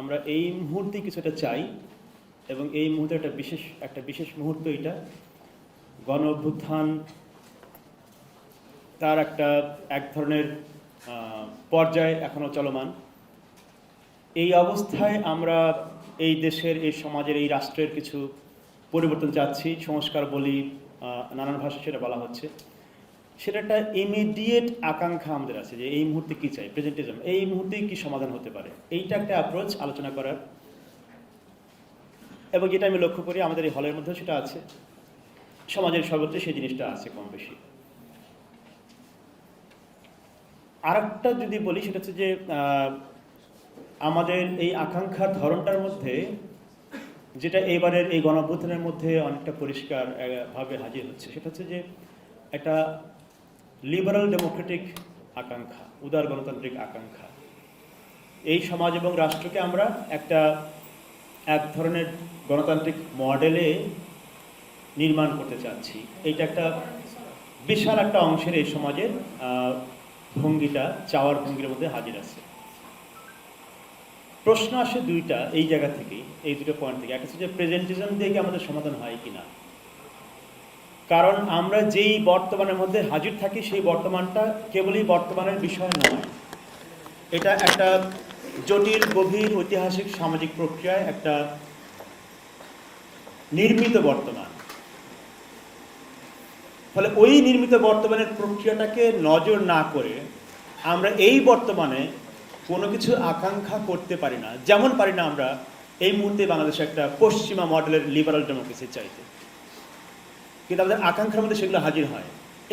আমরা এই মুহূর্তে কিছুটা চাই এবং এই মুহূর্তে একটা বিশেষ একটা বিশেষ মুহূর্ত এটা। গণ অভ্যুত্থান তার একটা এক ধরনের পর্যায় এখনও চলমান। এই অবস্থায় আমরা এই দেশের, এই সমাজের, এই রাষ্ট্রের কিছু পরিবর্তন চাচ্ছি। সংস্কার বলি নানান ভাষা সেটা বলা হচ্ছে। সেটা একটা ইমিডিয়েট আকাঙ্ক্ষা আমাদের আছে যে এই মুহূর্তে কি চাই প্রেজেন্টিজম এই মুহূর্তে কি সমাধান হতে পারে। এইটা একটা অ্যাপ্রোচ আলোচনা করার। এবং যেটা আমি লক্ষ্য করি আমাদের এই হলের মধ্যেও সেটা আছে। সমাজের সর্বত্র সেই জিনিসটা আছে কম বেশি। আরেকটা যদি বলি সেটা হচ্ছে যে আমাদের এই আকাঙ্ক্ষার ধরনটার মধ্যে যেটা এবারের এই গণঅভ্যুত্থানের মধ্যে অনেকটা পরিষ্কার আহ, ভাবে হাজির হচ্ছে সেটা হচ্ছে যে একটা লিবারাল ডেমোক্রেটিক আকাঙ্ক্ষা, উদার গণতান্ত্রিক আকাঙ্ক্ষা। এই সমাজ এবং রাষ্ট্রকে আমরা একটা এক ধরনের গণতান্ত্রিক মডেলে নির্মাণ করতে চাচ্ছি। এইটা একটা বিশাল একটা অংশের এই সমাজের ভঙ্গিটা, চাওয়ার ভঙ্গির মধ্যে হাজির আছে। প্রশ্ন আসে দুইটা এই জায়গা থেকেই, এই দুটো পয়েন্ট থেকে। একটা হচ্ছে যে প্রেজেন্টিজম দিয়ে কি আমাদের সমাধান হয় কিনা? কারণ আমরা যেই বর্তমানের মধ্যে হাজির থাকি, সেই বর্তমানটা কেবলই বর্তমানের বিষয় নয়। এটা একটা জটিল, গভীর, ঐতিহাসিক, সামাজিক প্রক্রিয়ায় একটা নির্মিত বর্তমান। ফলে ওই নির্মিত বর্তমানের প্রক্রিয়াটাকে নজর না করে আমরা এই বর্তমানে কোনো কিছু আকাঙ্ক্ষা করতে পারি না। যেমন পারি না আমরা এই মুহূর্তে বাংলাদেশে একটা পশ্চিমা মডেলের লিবারাল ডেমোক্রেসি চাইতে। কিন্তু আমাদের আকাঙ্ক্ষার মধ্যে সেগুলো হাজির হয়।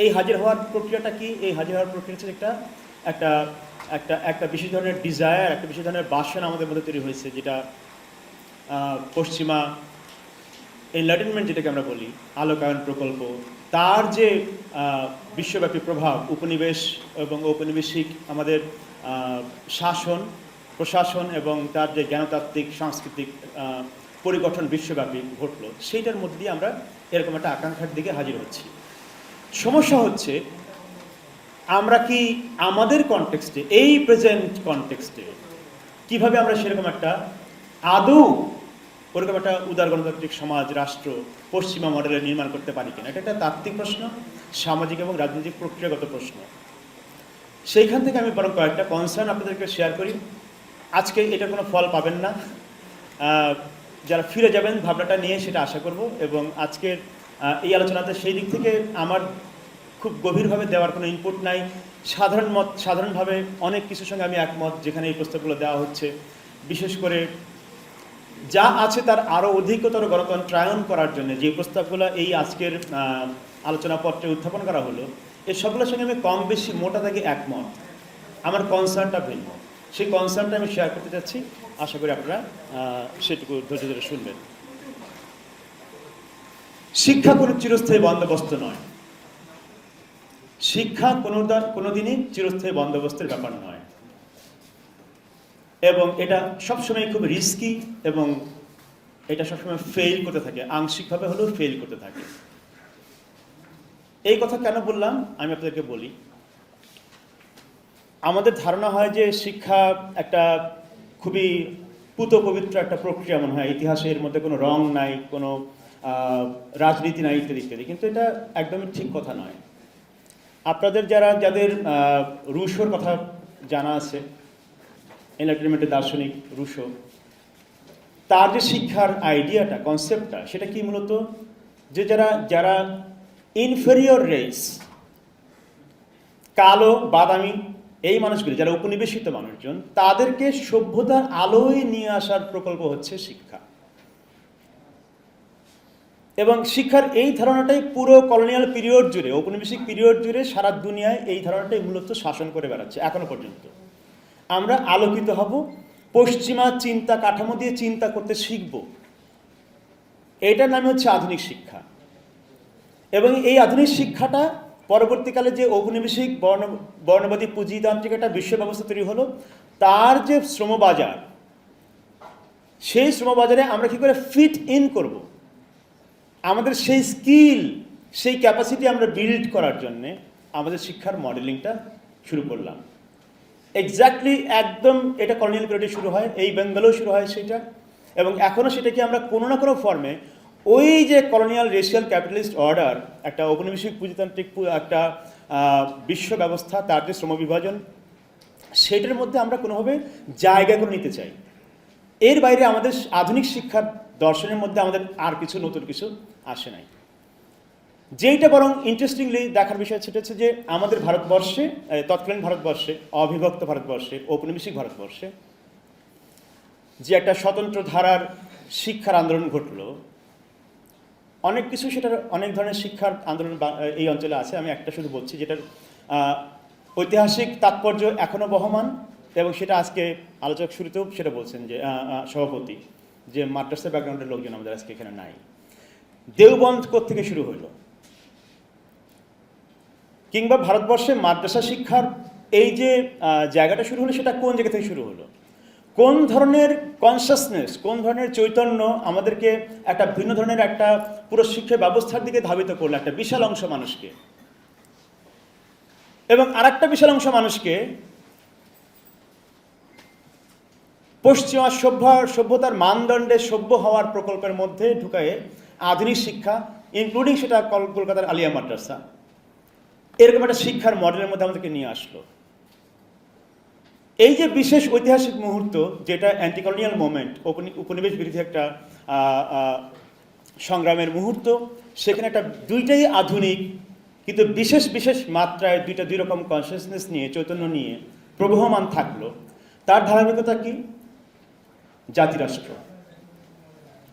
এই হাজির হওয়ার প্রক্রিয়াটা কি? এই হাজির হওয়ার প্রক্রিয়া হচ্ছে একটা একটা একটা একটা বিশেষ ধরনের ডিজায়ার একটা বিশেষ ধরনের বাসনা আমাদের মধ্যে তৈরি হয়েছে, যেটা পশ্চিমা এনলাইটেনমেন্ট যেটাকে আমরা বলি, আলোকায়ন প্রকল্প, তার যে বিশ্বব্যাপী প্রভাব, উপনিবেশ এবং ঔপনিবেশিক আমাদের শাসন, প্রশাসন এবং তার যে জ্ঞানতাত্ত্বিক, সাংস্কৃতিক পরিগঠন বিশ্বব্যাপী ঘটলো, সেইটার মধ্যে দিয়ে আমরা এরকম একটা আকাঙ্ক্ষার দিকে হাজির হচ্ছি। সমস্যা হচ্ছে, আমরা কি আমাদের কনটেক্সটে এই প্রেজেন্ট কনটেক্সটে কীভাবে আমরা সেরকম একটা আদৌ ওরকম একটা উদার গণতান্ত্রিক সমাজ, রাষ্ট্র, পশ্চিমা মডেলে নির্মাণ করতে পারি কিনা? এটা একটা তাত্ত্বিক প্রশ্ন, সামাজিক এবং রাজনৈতিক প্রক্রিয়াগত প্রশ্ন। সেইখান থেকে আমি বরং কয়েকটা কনসার্ন আপনাদেরকে শেয়ার করি। আজকে এটা কোনো ফল পাবেন না। যারা ফিরে যাবেন, ভাবনাটা নিয়ে সেটা আশা করব এবং আজকের এই আলোচনাতে সেই দিক থেকে আমার খুব গভীরভাবে দেওয়ার কোনো ইনপুট নাই। সাধারণ মত, সাধারণভাবে অনেক কিছুর সঙ্গে আমি একমত, যেখানে এই প্রস্তাবগুলো দেওয়া হচ্ছে। বিশেষ করে যা আছে তার আরও অধিকতর গণতন্ত্রায়ন করার জন্য, যে প্রস্তাবগুলো এই আজকের আলোচনাপত্রে উত্থাপন করা হলো এই সবগুলোর সঙ্গে আমি কম বেশি মোটা থেকে একমত। আমার কনসার্নটা ভিন্ন। সেই কনসার্নটা আমি শেয়ার করতে চাচ্ছি। আশা করি আপনারা সেটুকু ধৈর্য ধরে শুনবেন। শিক্ষা কোনো চিরস্থায়ী বন্দোবস্ত নয়। শিক্ষা কোনো কোনোদিনই চিরস্থায়ী বন্দোবস্তের ব্যাপার নয়। এবং এটা সবসময় খুব রিস্কি এবং এটা সবসময় ফেল করতে থাকে, আংশিকভাবে হলেও ফেল করতে থাকে। এই কথা কেন বললাম? আমি আপনাদেরকে বলি। আমাদের ধারণা হয় যে শিক্ষা একটা খুবই পুত পবিত্র একটা প্রক্রিয়া মনে হয়। ইতিহাসে এর মধ্যে কোনো রং নাই, কোনো রাজনীতি নাই ইত্যাদি ইত্যাদি। কিন্তু এটা একদমই ঠিক কথা নয়। আপনাদের যারা, যাদের রুশোর কথা জানা আছে এন্টারটেনমেন্টের দার্শনিক রুশো, তার যে শিক্ষার আইডিয়াটা, কনসেপ্টটা, সেটা কি মূলত? যে যারা যারা ইনফেরিয়র রেস কালো, বাদামি এই মানুষগুলি, যারা উপনিবেশিত মানুষজন, তাদেরকে সভ্যতার আলোয় নিয়ে আসার প্রকল্প হচ্ছে শিক্ষা। এবং শিক্ষার এই ধারণাটাই পুরো কলোনিয়াল পিরিয়ড জুড়ে, ঔপনিবেশিক পিরিয়ড জুড়ে সারা দুনিয়ায় এই ধারণাটাই মূলত শাসন করে বেড়াচ্ছে, এখনও পর্যন্ত। আমরা আলোকিত হব, পশ্চিমা চিন্তা কাঠামো দিয়ে চিন্তা করতে শিখব। এটার নামে হচ্ছে আধুনিক শিক্ষা। এবং এই আধুনিক শিক্ষাটা পরবর্তীকালে যে ঔপনিবেশিক বর্ণ, বর্ণবাদী পুঁজিতান্ত্রিক একটা বিশ্ব ব্যবস্থা তৈরি হলো, তার যে শ্রমবাজার, সেই শ্রমবাজারে আমরা কি করে ফিট ইন করব? আমাদের সেই স্কিল সেই ক্যাপাসিটি আমরা বিল্ড করার জন্যে আমাদের শিক্ষার মডেলিংটা শুরু করলাম। এক্স্যাক্টলি একদম এটা কলোনিয়াল পিরিয়ডে শুরু হয়, এই বেঙ্গলেও শুরু হয় সেটা, এবং এখনও সেটাকে আমরা কোনো না কোনো ফর্মে ওই যে কলোনিয়াল রেশিয়াল ক্যাপিটালিস্ট অর্ডার একটা ঔপনিবেশিক পুঁজিতান্ত্রিক একটা বিশ্ব ব্যবস্থা, তার যে শ্রম বিভাজন, সেটার মধ্যে আমরা কোনোভাবে জায়গা করে নিতে চাই। এর বাইরে আমাদের আধুনিক শিক্ষার দর্শনের মধ্যে আমাদের আর কিছু নতুন কিছু আসে নাই। যেইটা বরং ইন্টারেস্টিংলি দেখার বিষয় সেটা হচ্ছে যে আমাদের ভারতবর্ষে তৎকালীন ভারতবর্ষে, অবিভক্ত ভারতবর্ষে, ঔপনিবেশিক ভারতবর্ষে যে একটা স্বতন্ত্র ধারার শিক্ষার আন্দোলন ঘটলো অনেক কিছু সেটার অনেক ধরনের শিক্ষার আন্দোলন এই অঞ্চলে আছে, আমি একটা শুধু বলছি, যেটার ঐতিহাসিক তাৎপর্য এখনও বহমান এবং সেটা আজকে আলোচক শুরুতেও সেটা বলছেন যে সভাপতি, যে মাদ্রাসা ব্যাকগ্রাউন্ডের লোকজন আমাদের আজকে এখানে নাই। দেওবন্ধ থেকে শুরু হলো? কিংবা ভারতবর্ষে মাদ্রাসা শিক্ষার এই যে জায়গাটা শুরু হলো, সেটা কোন জায়গা থেকে শুরু হলো? কোন ধরনের কনসাসনেস কোন ধরনের চৈতন্য আমাদেরকে একটা ভিন্ন ধরনের একটা পুরো শিক্ষা ব্যবস্থার দিকে ধাবিত করল, একটা বিশাল অংশ মানুষকে। এবং আরেকটা বিশাল অংশ মানুষকে পশ্চিমা সভ্য, সভ্যতার মানদণ্ডে সভ্য হওয়ার প্রকল্পের মধ্যে ঢুকায়ে আধুনিক শিক্ষা ইনক্লুডিং সেটা কল- কলকাতার আলিয়া মাদ্রাসা, এরকম একটা শিক্ষার মডেলের মধ্যে আমাদেরকে নিয়ে আসলো। এই যে বিশেষ ঐতিহাসিক মুহূর্ত, যেটা অ্যান্টি কলোনিয়াল মোমেন্ট উপনিবেশ বিরোধী একটা সংগ্রামের মুহূর্ত, সেখানে একটা দুইটাই আধুনিক, কিন্তু বিশেষ বিশেষ মাত্রায় দুইটা দুই রকম কনসিয়াসনেস নিয়ে, চৈতন্য নিয়ে প্রবহমান থাকল। তার ধারাবাহিকতা কি? জাতিরাষ্ট্র।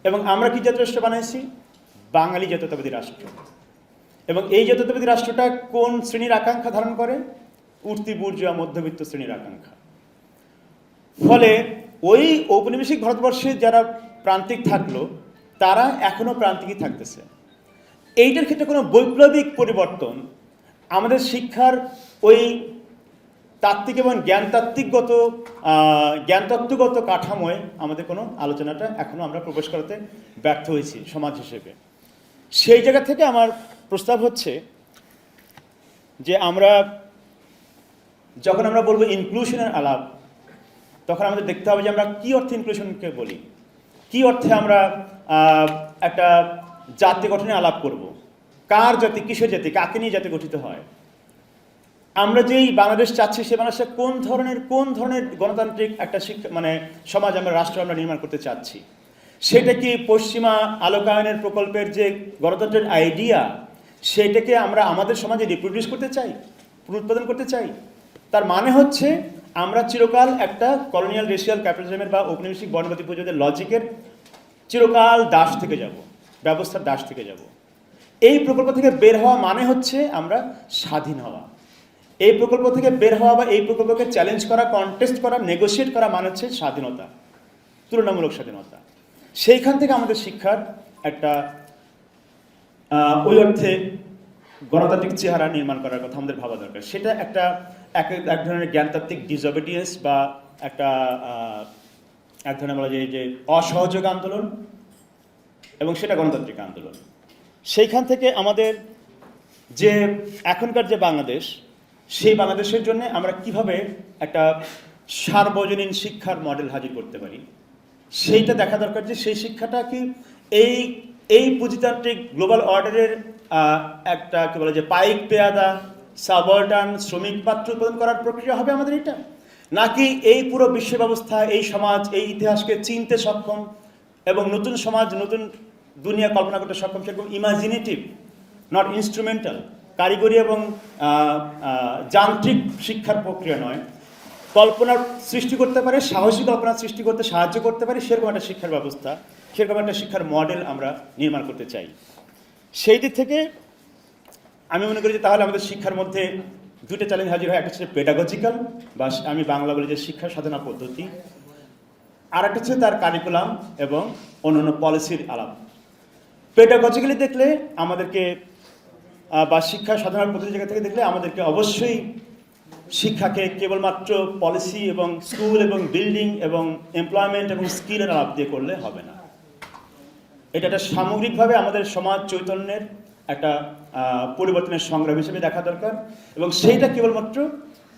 এবং আমরা কি জাতিরাষ্ট্র বানাইছি? বাঙালি জাতীয়তাবাদী রাষ্ট্র। এবং এই জাতীয়তাবাদী রাষ্ট্রটা কোন শ্রেণির আকাঙ্ক্ষা ধারণ করে? উঠতি বুর্জুয়া, মধ্যবিত্ত শ্রেণির আকাঙ্ক্ষা। ফলে ওই ঔপনিবেশিক ভারতবর্ষে যারা প্রান্তিক থাকল, তারা এখনও প্রান্তিকই থাকতেছে। এইটার ক্ষেত্রে কোনো বৈপ্লবিক পরিবর্তন আমাদের শিক্ষার ওই তাত্ত্বিক এবং জ্ঞানতাত্ত্বিকগত জ্ঞানতত্ত্বগত কাঠামোয় আমাদের কোনো আলোচনাটা এখনও আমরা প্রবেশ করাতে ব্যর্থ হয়েছি সমাজ হিসেবে। সেই জায়গা থেকে আমার প্রস্তাব হচ্ছে যে আমরা, যখন আমরা বলব ইনক্লুশনের আলাপ তখন আমাদের দেখতে হবে যে আমরা কি অর্থে ইনক্লুশনকে বলি। কি অর্থে আমরা একটা জাতি গঠনে আলাপ করব। কার জাতি, কিসের জাতি, কাকে নিয়ে জাতি গঠিত হয়? আমরা যেই বাংলাদেশ চাচ্ছি সে বাংলাদেশে কোন ধরনের কোন ধরনের গণতান্ত্রিক একটা শিক্ষা মানে সমাজ আমরা, রাষ্ট্র আমরা নির্মাণ করতে চাচ্ছি? সেটা কি পশ্চিমা আলোকায়নের প্রকল্পের যে গণতন্ত্রের আইডিয়া সেটাকে আমরা আমাদের সমাজে রিপ্রডিউস করতে চাই? পুনরুৎপাদন করতে চাই? তার মানে হচ্ছে আমরা চিরকাল একটা কলোনিয়াল রেশিয়াল ক্যাপিটালিজমের বা ঔপনিবেশিক বর্ণবাদী পুজোদের লজিকের চিরকাল দাস থেকে যাব, ব্যবস্থার দাস থেকে যাব। এই প্রকল্প থেকে বের হওয়া মানে হচ্ছে আমরা স্বাধীন হওয়া। এই প্রকল্প থেকে বের হওয়া বা এই প্রকল্পকে চ্যালেঞ্জ করা কন্টেস্ট করা নেগোশিয়েট করা মানে হচ্ছে স্বাধীনতা, তুলনামূলক স্বাধীনতা। সেইখান থেকে আমাদের শিক্ষার একটা ওই অর্থে গণতান্ত্রিক চেহারা নির্মাণ করার কথা আমাদের ভাবা দরকার। সেটা একটা এক এক ধরনের জ্ঞানতাত্ত্বিক ডিসঅবিডিয়েন্স বা একটা এক ধরনের বলা যায় যে অসহযোগ আন্দোলন এবং সেটা গণতান্ত্রিক আন্দোলন। সেইখান থেকে আমাদের যে এখনকার যে বাংলাদেশ, সেই বাংলাদেশের জন্য আমরা কীভাবে একটা সার্বজনীন শিক্ষার মডেল হাজির করতে পারি? সেইটা দেখা দরকার যে সেই শিক্ষাটা কি এই এই পুঁজিতান্ত্রিক গ্লোবাল অর্ডারের একটা কি বলে যে পাইক পেয়াদা সাবঅর্ডান শ্রমিক পাত্র উৎপাদন করার প্রক্রিয়া হবে আমাদের এটা। নাকি এই পুরো বিশ্ব ব্যবস্থা, এই সমাজ, এই ইতিহাসকে চিনতে সক্ষম এবং নতুন সমাজ, নতুন দুনিয়া কল্পনা করতে সক্ষম, সেরকম ইমাজিনেটিভ নট ইনস্ট্রুমেন্টাল কারিগরি এবং যান্ত্রিক শিক্ষার প্রক্রিয়া নয়। কল্পনার সৃষ্টি করতে পারে, সাহসী কল্পনার সৃষ্টি করতে, সাহায্য করতে পারে, সেরকম একটা শিক্ষার ব্যবস্থা, সেরকম একটা শিক্ষার মডেল আমরা নির্মাণ করতে চাই। সেই দিক থেকে আমি মনে করি যে তাহলে আমাদের শিক্ষার মধ্যে দুটো চ্যালেঞ্জ হাজির হয়। একটা হচ্ছে পেডাগজিক্যাল বা আমি বাংলা বলি যে শিক্ষা সাধনা পদ্ধতি। আর একটা হচ্ছে তার কারিকুলাম এবং অন্যান্য পলিসির আলাপ। পেডাগজিক্যালি দেখলে আমাদেরকে বা শিক্ষা সাধনার পদ্ধতি জায়গা থেকে দেখলে আমাদেরকে অবশ্যই শিক্ষাকে কেবলমাত্র পলিসি এবং স্কুল এবং বিল্ডিং এবং এমপ্লয়মেন্ট এবং স্কিলের আলাপ দিয়ে করলে হবে না। এটা একটা সামগ্রিকভাবে আমাদের সমাজ চৈতন্যের একটা পরিবর্তনের সংগ্রাম হিসেবে দেখা দরকার এবং সেইটা কেবলমাত্র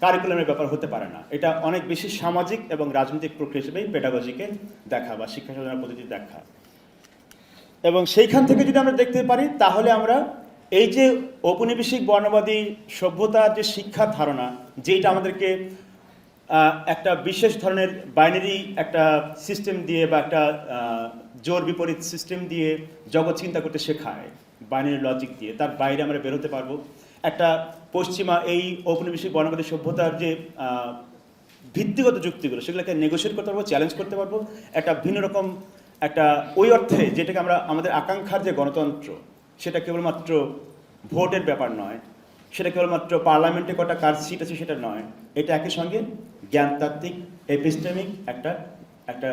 কারিকুলামের ব্যাপার হতে পারে না। এটা অনেক বেশি সামাজিক এবং রাজনৈতিক প্রক্রিয়া হিসেবেই পেডাগজিকে দেখা বা শিক্ষা সাধনার পদ্ধতি দেখা। এবং সেইখান থেকে যদি আমরা দেখতে পারি, তাহলে আমরা এই যে ঔপনিবেশিক বর্ণবাদী সভ্যতার যে শিক্ষার ধারণা যেটা আমাদেরকে একটা বিশেষ ধরনের বাইনারি একটা সিস্টেম দিয়ে বা একটা জোর বিপরীত সিস্টেম দিয়ে জগৎ চিন্তা করতে শেখায় বাইনারি লজিক দিয়ে। তার বাইরে আমরা বেরোতে পারব। একটা পশ্চিমা এই ঔপনিবেশিক বর্ণবাদী সভ্যতার যে ভিত্তিগত যুক্তিগুলো, সেগুলোকে নেগোসিয়েট করতে পারব চ্যালেঞ্জ করতে পারব। একটা ভিন্ন রকম একটা ওই অর্থে যেটাকে আমরা, আমাদের আকাঙ্ক্ষার যে গণতন্ত্র, সেটা কেবলমাত্র ভোটের ব্যাপার নয়। সেটা কেবলমাত্র পার্লামেন্টে কটা কার সিট আছে, সেটা নয়। এটা একই সঙ্গে জ্ঞানতাত্ত্বিক এপিস্টেমিক একটা একটা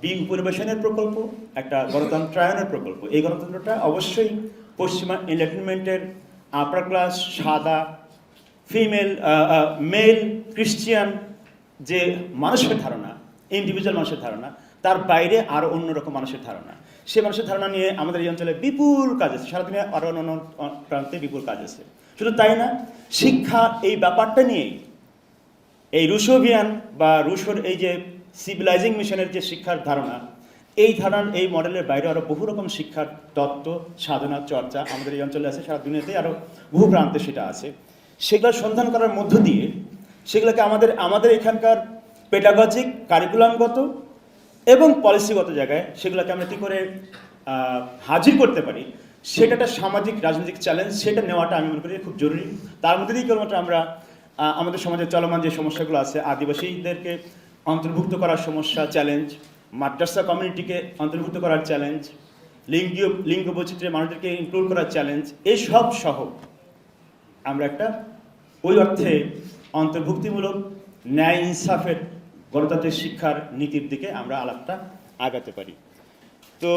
বি উপনিবেশনের প্রকল্প, একটা গণতন্ত্রায়নের প্রকল্প। এই গণতন্ত্রটা অবশ্যই পশ্চিমা এন্টারটেনমেন্টের আপার ক্লাস সাদা ফিমেল মেল ক্রিশ্চিয়ান যে মানুষের ধারণা ইন্ডিভিজুয়াল মানুষের ধারণা, তার বাইরে আরও অন্যরকম মানুষের ধারণা। সে মানুষের ধারণা নিয়ে আমাদের এই অঞ্চলে বিপুল কাজ আছে। সারাদিনে আরও অন্য প্রান্তে বিপুল কাজ আছে। শুধু তাই না, শিক্ষা এই ব্যাপারটা নিয়েই এই রুশোভিয়ান বা রুশোর এই যে সিভিলাইজিং মিশনের যে শিক্ষার ধারণা, এই ধারণার এই মডেলের বাইরে আরও বহু রকম শিক্ষার তত্ত্ব, সাধনা, চর্চা আমাদের এই অঞ্চলে আছে, সারা দুনিয়াতে আরও বহু প্রান্তে সেটা আছে। সেগুলো সন্ধান করার মধ্য দিয়ে সেগুলোকে আমাদের আমাদের এখানকার পেডাগজিক কারিকুলামগত এবং পলিসিগত জায়গায় সেগুলোকে আমরা কী করে হাজির করতে পারি সেটা একটা সামাজিক, রাজনৈতিক চ্যালেঞ্জ সেটা নেওয়াটা আমি মনে করি খুব জরুরি। তার মধ্যে দিয়েই কেবলমাত্র আমরা আমাদের সমাজে চলমান যে সমস্যাগুলো আছে, আদিবাসীদেরকে অন্তর্ভুক্ত করার সমস্যা চ্যালেঞ্জ মাদ্রাসা কমিউনিটিকে অন্তর্ভুক্ত করার চ্যালেঞ্জ লিঙ্গীয়, লিঙ্গ বৈচিত্র্যের মানুষদেরকে ইনক্লুড করার চ্যালেঞ্জ এসব সহ আমরা একটা ওই অর্থে অন্তর্ভুক্তিমূলক ন্যায় ইনসাফের গণতান্ত্রিক শিক্ষার নীতির দিকে আমরা আলাপটা আগাতে পারি। তো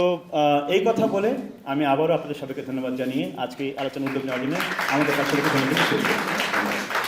এই কথা বলে আমি আবারও আপনাদের সবাইকে ধন্যবাদ জানিয়ে আজকে আলোচনা উদ্যোগ নেওয়ার জন্য আমাদের কাছ ধন্যবাদ।